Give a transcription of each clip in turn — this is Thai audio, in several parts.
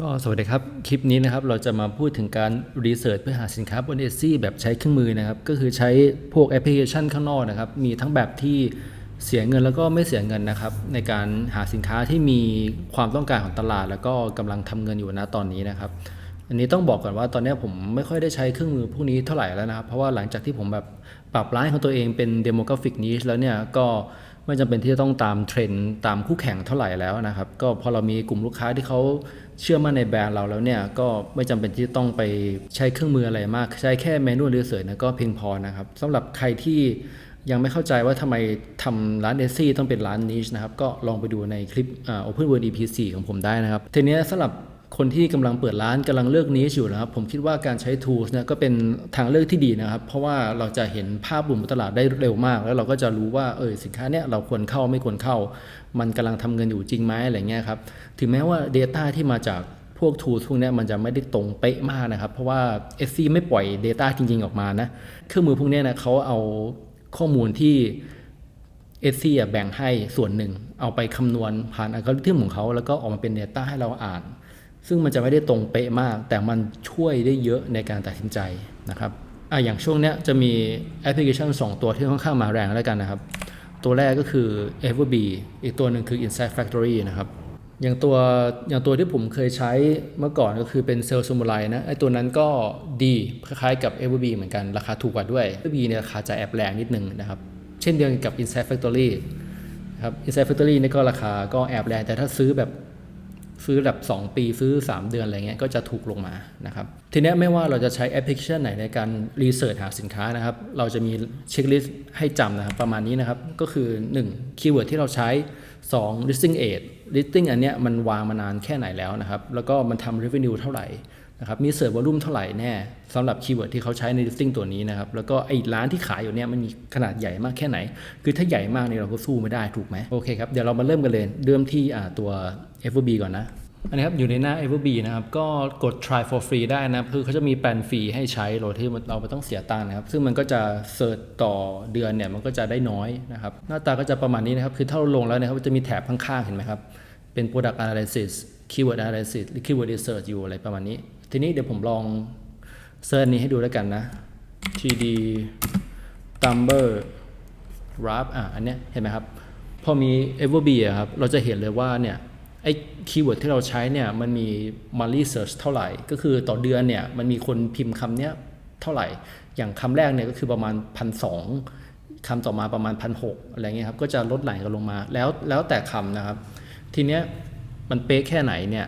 ก็สวัสดีครับ คลิปนี้นะครับเราจะมาพูดถึงการรีเสิร์ชเพื่อหาสินค้าบนเอซี่แบบใช้เครื่องมือนะครับ ก็คือใช้พวกแอปพลิเคชันข้างนอกนะครับ มีทั้งแบบที่เสียเงินแล้วก็ไม่เสียเงินนะครับ ในการหาสินค้าที่มีความต้องการของตลาด แล้วก็กำลังทำเงินอยู่นะตอนนี้นะครับ อันนี้ต้องบอกก่อนว่าตอนนี้ผมไม่ค่อยได้ใช้เครื่องมือพวกนี้เท่าไหร่แล้วนะครับ เพราะว่าหลังจากที่ผมแบบปรับร้านของตัวเองเป็น demographic niche แล้วเนี่ยก็ ไม่จำเป็นที่จะต้องตามเทรนด์ตามคู่แข่งเท่าไหร่แล้วนะครับ ก็พอเรามีกลุ่มลูกค้าที่เขาเชื่อมั่นในแบรนด์เราแล้วเนี่ย ก็ไม่จำเป็นที่ต้องไปใช้เครื่องมืออะไรมาก ใช้แค่เมนูรีเสิร์ชนะก็เพียงพอนะครับสำหรับใครที่ยังไม่เข้าใจว่าทำไมทำร้านเอซี่ต้องเป็นร้านนิชนะครับ ก็ลองไปดูในคลิปอ่า Open World EP 4 ของผมได้นะครับ ทีนี้สำหรับ คนที่กำลังเปิดร้านกำลังเลือกนิชอยู่นะครับ ผมคิดว่าการใช้ tools เนี่ยก็เป็นทางเลือกที่ดีนะครับ เพราะว่าเราจะเห็นภาพรวมตลาดได้เร็วมาก แล้วเราก็จะรู้ว่าเออสินค้าเนี่ยเราควรเข้าไม่ควรเข้า มันกำลังทำเงินอยู่จริงไหมอะไรเงี้ยครับถึงแม้ว่า Data ที่มาจากพวก tools พวกเนี้ยมันจะไม่ได้ตรงเป๊ะมากนะครับ เพราะว่า SC ไม่ปล่อย Data จริง ๆ ออกมานะเครื่องมือพวกเนี้ยนะเขาเอาข้อมูลที่เอซีแบ่งให้ส่วนหนึ่ง เอาไปคำนวณผ่านอัลกอริทึมของเขา แล้วก็ออกมาเป็น Data ให้เราอ่าน ซึ่งมันจะไม่ได้ตรงเป๊ะมาก แต่มันช่วยได้เยอะในการตัดสินใจนะครับอะอย่างช่วงเนี้ยจะมีแอปพลิเคชัน 2 ตัวที่ค่อนข้างมาแรงแล้วกันนะครับ ตัวแรกก็คือ Everbee อีกตัวหนึ่งคือ Insight Factory นะครับอย่างตัวอย่างตัวที่ผมเคยใช้เมื่อก่อนก็คือเป็นเซลล์สมุไรนะไอตัวนั้นก็ดีคล้ายๆกับ Everbee เหมือนกัน ราคาถูกกว่าด้วย Everbee เนี่ยราคาจะแอบแรงนิดนึงนะครับ เช่นเดียวกันกับ Insight Factory นะครับ Insight Factory นี่ก็ราคาก็แอบแรง แต่ถ้าซื้อแบบ ซื้อแบบ 2 ปีซื้อ 3 เดือนอะไรเงี้ยก็จะถูกลงมานะครับทีนี้ไม่ว่าเราจะใช้แอปพลิเคชันไหนในการรีเสิร์ชหาสินค้านะครับ เราจะมีเช็คลิสต์ให้จำนะครับประมาณนี้นะครับ ก็คือ 1 คีย์เวิร์ดที่เราใช้ 2 listing age listing อันเนี้ยมันวางมานานแค่ไหนแล้วนะครับ แล้วก็มันทำ revenue เท่าไหร่นะครับมีเสิร์ฟวอลุ่มเท่าไหร่แน่สำหรับคีย์เวิร์ดที่เขาใช้ใน listing ตัวนี้นะครับ แล้วก็ไอ้ร้านที่ขายอยู่เนี่ยมันมีขนาดใหญ่มากแค่ไหน คือถ้าใหญ่มากเนี่ยเราก็สู้ไม่ได้ถูกไหมโอเคครับ เดี๋ยวเรามาเริ่มกันเลย เริ่มที่ตัว f b ก่อนนะ อันนี้ครับอยู่ในหน้า FOB นะครับก็กด try for free ได้นะคือเขาจะมีแปลนฟรีให้ใช้โดยที่เราไม่ต้องเสียตังค์นะครับ ซึ่งมันก็จะเสิร์ชต่อเดือนเนี่ยมันก็จะได้น้อยนะครับ หน้าตาก็จะประมาณนี้นะครับ คือถ้าเราลงแล้วนะครับจะมีแถบข้างๆ เห็นไหมครับ เป็น product analysis keyword analysis keyword research อยู่อะไรประมาณนี้ ทีนี้เดี๋ยวผมลองเซิร์ชนี้ให้ดูแล้วกันนะ td tumber rap อะอันเนี้ยเห็นไหมครับพอมี everb อะครับเราจะเห็นเลยว่าเนี่ย ไอ้คีย์เวิร์ดที่เราใช้เนี่ยมันมี monthly search เท่าไหร่ ก็คือต่อเดือนเนี่ยมันมีคนพิมพ์คำเนี้ยเท่าไหร่ อย่างคำแรกเนี่ยก็คือประมาณพันสองคำต่อมาประมาณพันหกอะไรเงี้ยครับก็จะลดไหลกันลงมาแล้วแล้วแต่คำนะครับ ทีเนี้ยมันเป๊ะแค่ไหนเนี่ย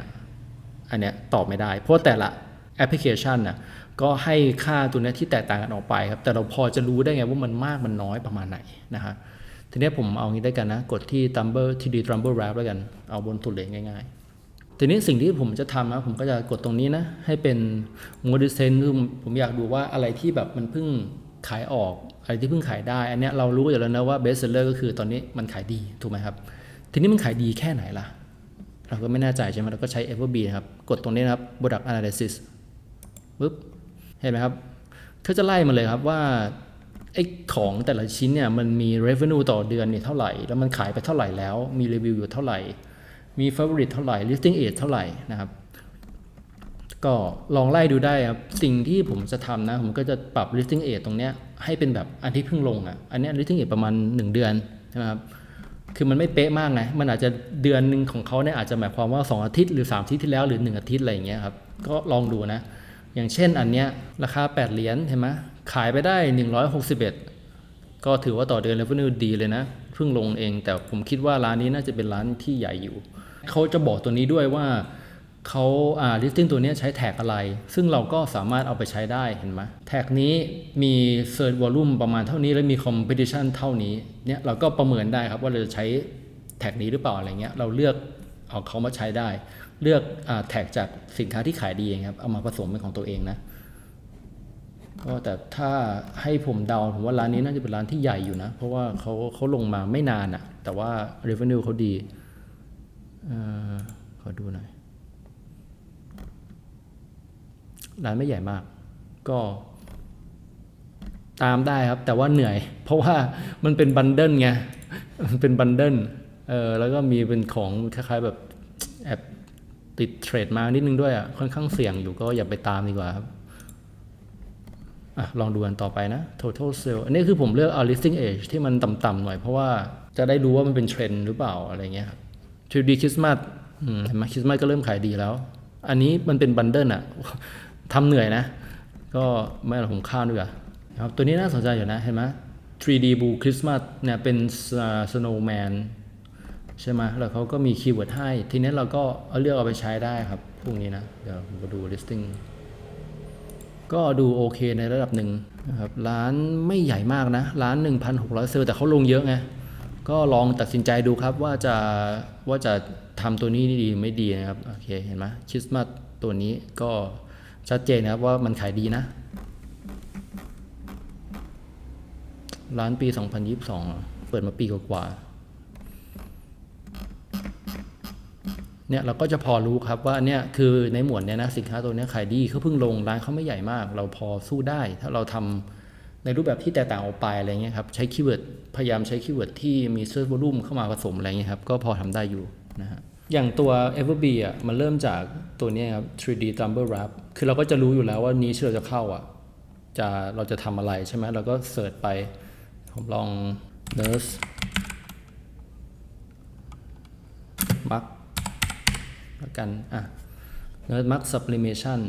อันเนี้ยตอบไม่ได้ เพราะแต่ละแอปพลิเคชันน่ะก็ให้ค่าตัวเนี้ยที่แตกต่างกันออกไปครับ แต่เราพอจะรู้ได้ไงว่ามันมากมันน้อยประมาณไหนนะครับ ทีนี้ผมเอางี้ได้กันนะ กดที่ Tumblr ที่ดี Tumblr Wrap แล้วกัน เอาบนสุดเลยง่าย ๆ ทีนี้สิ่งที่ผมจะทำนะ ผมก็จะกดตรงนี้นะ ให้เป็น More Descent คือผมอยากดูว่าอะไรที่แบบมันเพิ่งขายออก อะไรที่เพิ่งขายได้ อันนี้เรารู้อยู่แล้วนะว่า Best Seller ก็คือตอนนี้มันขายดี ถูกไหมครับ ทีนี้มันขายดีแค่ไหนล่ะ เราก็ไม่แน่ใจใช่ไหมเราก็ใช้ Everb นะครับ กดตรงนี้นะครับ Product Analysis ปุ๊บ เห็นไหมครับเขาจะไล่มาเลยครับว่า ไอ้ของแต่ละชิ้นเนี่ยมันมี revenue ต่อเดือนเนี่ยเท่าไหร่ แล้วมันขายไปเท่าไหร่แล้ว มีรีวิวอยู่เท่าไหร่ มี favorite เท่าไหร่ listing age เท่าไหร่นะครับ ก็ลองไล่ดูได้ครับ สิ่งที่ผมจะทำนะ ผมก็จะปรับ listing age ตรงเนี้ยให้เป็นแบบอันที่เพิ่งลงอะ อันเนี้ย listing age ประมาณ 1 เดือนใช่ไหมครับ คือมันไม่เป๊ะมากไงมันอาจจะเดือนหนึ่งของเขาเนี่ยอาจจะหมายความว่า 2 อาทิตย์หรือ 3 อาทิตย์ที่แล้วหรือ 1 อาทิตย์อะไรอย่างเงี้ยครับ ก็ลองดูนะ อย่างเช่นอันเนี้ยราคา 8 เหรียญเห็นไหม ขายไปได้ 161 ก็ถือว่าต่อเดือน revenue ดีเลยนะ เพิ่งลงเอง แต่ผมคิดว่าร้านนี้น่าจะเป็นร้านที่ใหญ่อยู่ เขาจะบอกตัวนี้ด้วยว่าเขาอ่า listing ตัวนี้ใช้แท็กอะไร ซึ่งเราก็สามารถเอาไปใช้ได้เห็นไหมแท็กนี้มี search volume ประมาณเท่านี้ และมี competition เท่านี้เนี่ยเราก็ประเมินได้ครับว่าเราจะใช้แท็กนี้หรือเปล่าอะไรเงี้ยเราเลือกเอาเขามาใช้ได้ เลือกอแท็กจากสินค้าที่ขายดีเองครับเอามาผสมเป็นของตัวเองนะ ก็แต่ถ้าให้ผมเดาผมว่าร้านนี้น่าจะเป็นร้านที่ใหญ่อยู่นะ เพราะว่าเขาเขาลงมาไม่นานอะแต่ว่า revenue เขาดีเอขอดูหน่อย ร้านไม่ใหญ่มาก ก็ตามได้ครับ แต่ว่าเหนื่อย เพราะว่ามันเป็นบันเดิลไงมันเป็นบันเดิลเออแล้วก็มีเป็นของคล้ายๆแบบแอบติดเทรดมานิดนึงด้วยอะค่อนข้างเสี่ยงอยู่ก็อย่าไปตามดีกว่าครับ อลองดูกันต่อไปนะ total sale อันนี้คือผมเลือกเอา listing age ที่มันต่ำๆหน่อยเพราะว่าจะได้รู้ว่ามันเป็นเทรนด์หรือเปล่าอะไรเงี้ยครับ 3D Christmas เห็นไหมคริสต์มาสก็เริ่มขายดีแล้ว อันนี้มันเป็นบันเดิลอะทำเหนื่อยนะ ก็ไม่เอาผมข้ามด้วยอะนะครับตัวนี้น่าสนใจอยู่นะ เห็นไหม 3D Blue Christmas เนี่ยเป็น snowman ใช่ไหมแล้วเขาก็มีคีย์เวิร์ดให้ ทีนี้เราก็เอาเลือกเอาไปใช้ได้ครับ พวกนี้นะ เดี๋ยวผมมาดู listing ก็ดูโอเคในระดับหนึ่งนะครับร้านไม่ใหญ่มากนะร้าน 1,600 เซลล์แต่เขาลงเยอะไงก็ลองตัดสินใจดูครับว่าจะว่าจะทำตัวนี้ดีไม่ดีนะครับโอเคเห็นไหมคริสต์มาสตัวนี้ก็ชัดเจนนะครับว่ามันขายดีนะ ร้านปี 2022อะเปิดมาปีกว่า เนี่ยเราก็จะพอรู้ครับว่าเนี่ยคือในหมวดเนี่ยนะสินค้าตัวเนี้ยขายดีเขาเพิ่งลงร้านเขาไม่ใหญ่มาก เราพอสู้ได้ ถ้าเราทำในรูปแบบที่แตกต่างออกไปอะไรเงี้ยครับใช้คีย์เวิร์ดพยายามใช้คีย์เวิร์ดที่มีเซิร์ชวอลุ่มเข้ามาผสมอะไรเงี้ยครับก็พอทำได้อยู่นะฮะอย่างตัว e v e r b e อะมันเริ่มจากตัวเนี้ยครับ 3D Tumble Wrap คือเราก็จะรู้อยู่แล้วว่านี้ที่เราจะเข้าอะจะเราจะทำอะไรใช่ไหมเราก็เสิร์ชไป ผมลอง nurse mark ล้วกันอะ nurse mark sublimation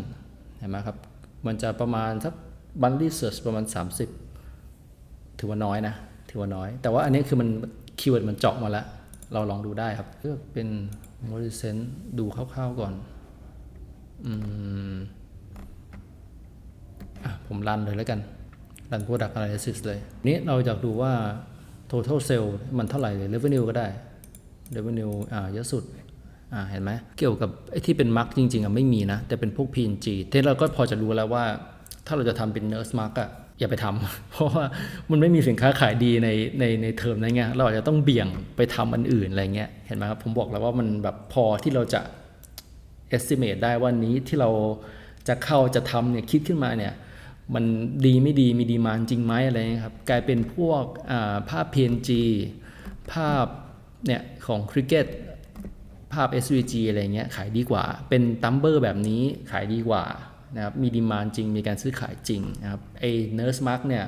เห็นไหมครับ มันจะประมาณสักบัน research ประมาณ 30 ถือว่าน้อยนะ ถือว่าน้อย แต่ว่าอันนี้คือมันคีย์เวิร์ดมันเจาะมาแล้ว เราลองดูได้ครับเลือกเป็น m o r i c e n ดูคร่าวๆก่อนอืมอะผมรันเลยแล้วกัน รัน product analysis เลย นี้เราอยากดูว่า total sale มันเท่าไหร่เลย revenue ก็ได้ revenue อ่าเยอะสุด เห็นไหมเกี่ยวกับไอ้ที่เป็น mark จริง ๆอะไม่มีนะ แต่เป็นพวก PNG ทีนี้เราก็พอจะรู้แล้วว่า ถ้าเราจะทำเป็น nurse mark อะอย่าไปทำเพราะว่ามันไม่มีสินค้าขายดีในในในเทอมนั้นไงเราอาจจะต้องเบี่ยงไปทำอันอื่นอะไรเงี้ยเห็นไหมครับผมบอกแล้วว่ามันแบบพอที่เราจะ estimate ได้ว่านี้ที่เราจะเข้าจะทำเนี่ยคิดขึ้นมาเนี่ยมันดีไม่ดีมีดีมานจริงไหมอะไรเงี้ยครับกลายเป็นพวกอ่าภาพ PNG ภาพเนี่ยของคริกเก็ต ภาพ SVG อะไรเงี้ยขายดีกว่า เป็นตัมเบอร์แบบนี้ขายดีกว่านะครับมีดีมานจริง มีการซื้อขายจริงนะครับไอ้เนิร์สมาร์กเนี่ย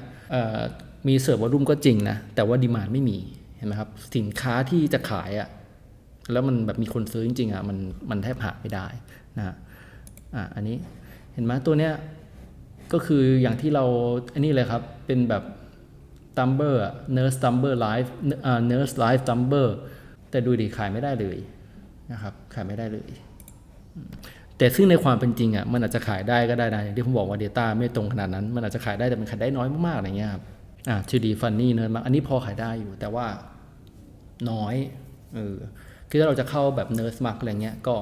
มีเสิร์ฟวอลุ่มก็จริงนะแต่ว่าดีมานไม่มีเห็นไหมครับสินค้าที่จะขายอะ่ะแล้วมันแบบมีคนซื้อจริงๆอะมันมันแทบหาไม่ได้นะอะอันนี้เห็นไหมตัวเนี้ยก็คืออย่างที่เราอันนี้เลยครับเป็นแบบ t u m b e r nurse t u m b e r live อ่า nurse live t u m b e r แต่ดูดิขายไม่ได้เลย นะครับขายไม่ได้เลย แต่ซึ่งในความเป็นจริงอะมันอาจจะขายได้ก็ได้นะอย่างที่ผมบอกว่า Data ไม่ตรงขนาดนั้น มันอาจจะขายได้แต่มันขายได้น้อยมากๆอะไรเงี้ยครับอ่า 3D funny เนิร์มาอันนี้พอขายได้อยู่ แต่ว่าน้อยเออคือถ้าเราจะเข้าแบบเนิร์สมาร์กอะไรเงี้ยก็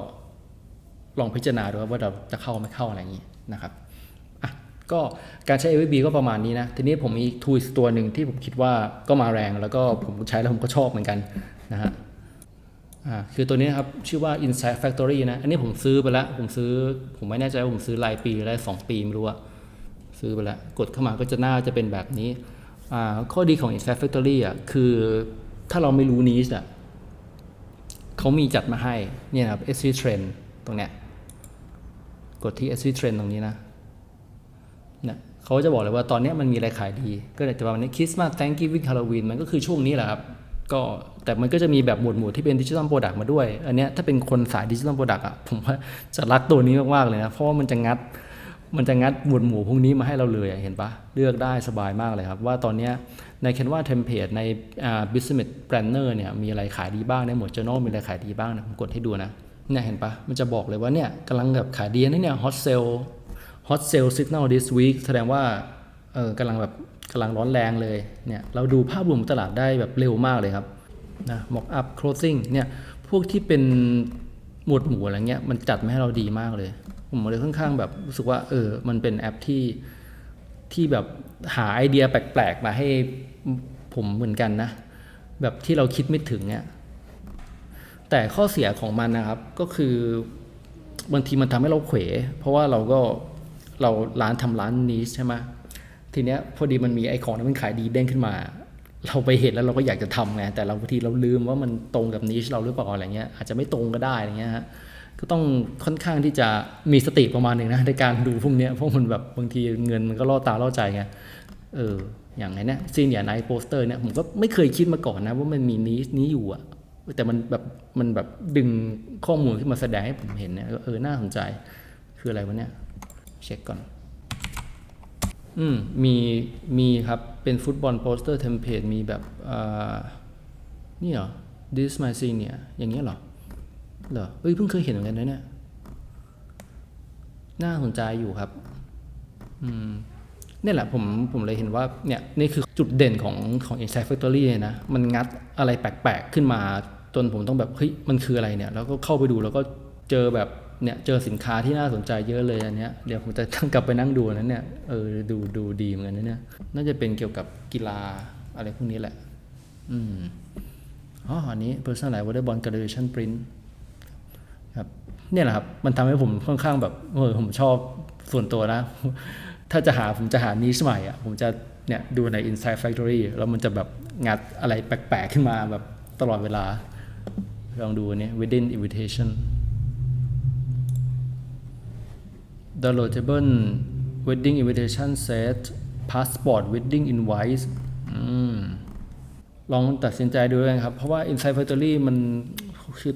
ลองพิจารณาดูว่าเราจะเข้าไม่เข้าอะไรอย่างงี้นะครับอะก็การใช้ AVB ก็ประมาณนี้นะ ทีนี้ผมมีทู l ตัวหนึ่งที่ผมคิดว่าก็มาแรงแล้วก็ผมใช้แล้วผมก็ชอบเหมือนกันนะฮะ คือตัวนี้ครับ ชื่อว่า Insight Factory นะ อันนี้ผมซื้อไปแล้ว ผมซื้อ ผมไม่แน่ใจว่าผมซื้อรายปีหรือรายสองปีไม่รู้อะซื้อไปแล้ว กดเข้ามาก็จะหน้าจะเป็นแบบนี้ ข้อดีของ Insight Factory อะคือถ้าเราไม่รู้นิชอะเขามีจัดมาให้ เนี่ยครับ S3 Trend ตรงเนี้ย กดที่ S3 Trend ตรงนี้นะเนี่ยเขาจะบอกเลยว่าตอนนี้มันมีอะไรขายดี ก็เลยจะประมาณนี้คริสต์มาส Thanksgiving Halloween มันก็คือช่วงนี้แหละครับ ก็แต่มันก็จะมีแบบหมวดหมู่ที่เป็นดิจิ t a ลโปรดักต์มาด้วย อันเนี้ยถ้าเป็นคนสายดิจิ t a ลโปรดักต์อะผมว่าจะรักตัวนี้มากๆเลยนะ เพราะว่ามันจะงัดมันจะงัดหมวดหมู่พวกนี้มาให้เราเลยเห็นปะเลือกได้สบายมากเลยครับ ว่าตอนเนี้ยใน Canva Template ใน Business Planner เนี่ยมีอะไรขายดีบ้างในหมวด Journal มีอะไรขายดีบ้างนะผมกดให้ดูนะเนี่ยเห็นปะมันจะบอกเลยว่าเนี่ยกำลังแบบขายดีนะเนี่ย Hot Sale Hot Sale Signal this week แสดงว่าเออกำลังแบบ กำลังร้อนแรงเลยเนี่ยเราดูภาพรวมตลาดได้แบบเร็วมากเลยครับนะ Mock up closing เนี่ยพวกที่เป็นหมวดหมู่อะไรเงี้ยมันจัดมาให้เราดีมากเลย ผมเลยค่อนข้างแบบรู้สึกว่าเออมันเป็นแอปที่ที่แบบหาไอเดียแปลกๆมาให้ผมเหมือนกันนะ แบบที่เราคิดไม่ถึงเนี่ยแต่ข้อเสียของมันนะครับก็คือบางทีมันทำให้เราเขวเพราะว่าเราก็เราร้านทำร้านนี้ใช่ไหม ทีเนี้ยพอดีมันมีไอของที่มันขายดีเด้งขึ้นมา เราไปเห็นแล้วเราก็อยากจะทำไงแต่เราบางทีเราลืมว่ามันตรงกับนิชเราหรือเปล่าอะไรเงี้ยอาจจะไม่ตรงก็ได้อะไรเงี้ยฮะก็ต้องค่อนข้างที่จะมีสติประมาณหนึ่งนะในการดูพวกเนี้ยเพราะมันแบบบางทีเงินมันก็ล่อตาล่อใจไงเอออย่างไรเนี่ยซีนอย่างไนโปสเตอร์เนี่ยผมก็ไม่เคยคิดมาก่อนนะว่ามันมีนี้นี้อยู่อะแต่มันแบบมันแบบดึงข้อมูลขึ้นมาแสดงให้ผมเห็นเนี่ยเออน่าสนใจคืออะไรวะเนี่ยเช็คก่อน อืมมีมีครับ เป็นฟุตบอลโปสเตอร์เทมเพลตมีแบบนี่เหรอ this my senior อย่างเงี้ยเหรอเหรอเอ้ยเพิ่งเคยเห็นเหมือนกันนะเนี่ยน่าสนใจอยู่ครับ อืมนี่แหละผมผมเลยเห็นว่าเนี่ยนี่คือจุดเด่นของของ Insight Factory เลยนะ มันงัดอะไรแปลกๆ ขึ้นมา จนผมต้องแบบ เฮ้ย มันคืออะไรเนี่ย แล้วก็เข้าไปดูแล้วก็เจอแบบ เนี่ยเจอสินค้าที่น่าสนใจเยอะเลยอันเนี้ยเดี๋ยวผมจะต้องกลับไปนั่งดูนั้นเนี่ยเออดูดูดีเหมือนกันนะเนี่ยน่าจะเป็นเกี่ยวกับกีฬาอะไรพวกนี้แหละ อืมอ๋ออันนี้ personalized volleyball graduation print ครับเนี่ยแหละครับ มันทำให้ผมค่อนข้างแบบเออผมชอบส่วนตัวนะ ถ้าจะหาผมจะหานิชใหม่อะผมจะเนี่ยดูใน Inside Factory แล้วมันจะแบบงัดอะไรแปลกๆขึ้นมาแบบตลอดเวลา ลองดูอันนี้ Within Invitation downloadable wedding invitation set passport wedding invite ลองตัดสินใจดูเลยครับ เพราะว่า Inside Factory มันคือ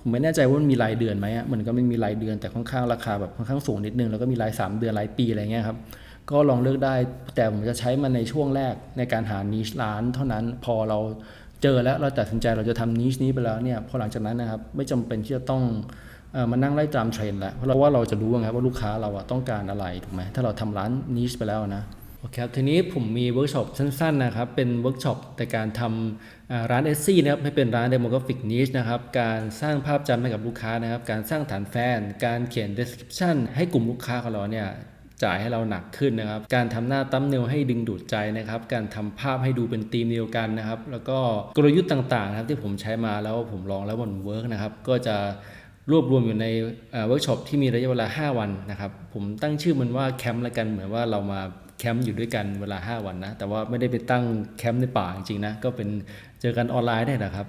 ผมไม่แน่ใจว่ามันมีรายเดือนไหมอะมันก็ไม่มีรายเดือนแต่ค่อนข้างราคาแบบค่อนข้างสูงนิดนึง แล้วก็มีราย 3 เดือนรายปีอะไรเงี้ยครับ ก็ลองเลือกได้ แต่ผมจะใช้มันในช่วงแรกในการหานิชร้านเท่านั้นพอเราเจอแล้วเราตัดสินใจเราจะทำนิชนี้ไปแล้วเนี่ยพอหลังจากนั้นนะครับ ไม่จำเป็นที่จะต้อง มานั่งไล่ตามเทรนด์แล้วเพราะว่าเราจะรู้ไงว่าลูกค้าเราต้องการอะไรถูกไหมถ้าเราทำร้านนิชไปแล้วนะโอเคครับทีนี้ผมมีเวิร์กช็อปสั้นๆนะครับเป็นเวิร์กช็อปในการทำอ่าร้านเอซี่นะครับให้เป็นร้าน demographic niche นะครับการสร้างภาพจำให้กับลูกค้านะครับการสร้างฐานแฟน การเขียน description ให้กลุ่มลูกค้าของเราเนี่ยจ่ายให้เราหนักขึ้นนะครับ การทำหน้าตั้มเนลให้ดึงดูดใจนะครับ การทำภาพให้ดูเป็นธีมเดียวกันนะครับ แล้วก็กลยุทธ์ต่างๆนะครับที่ผมใช้มาแล้วผมลองแล้วมันเวิร์กนะครับ ก็จะ รวบรวมอยู่ในเวิร์กช็อปที่มีระยะเวลา 5 วันนะครับ ผมตั้งชื่อมันว่าแคมป์ละกันเหมือนว่าเรามาแคมป์อยู่ด้วยกันเวลา 5 วันนะแต่ว่าไม่ได้ไปตั้งแคมป์ในป่าจริงๆนะก็เป็นเจอกันออนไลน์ได้นะครับ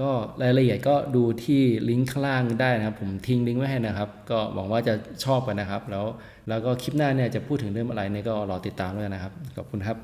ก็รายละเอียดก็ดูที่ลิงก์ข้างล่างได้นะครับ ผมทิ้งลิงก์ไว้ให้นะครับ ก็หวังว่าจะชอบกันนะครับ แล้วแล้วก็คลิปหน้าเนี่ยจะพูดถึงเรื่องอะไรเนี่ยก็รอติดตามด้วยนะครับขอบคุณครับ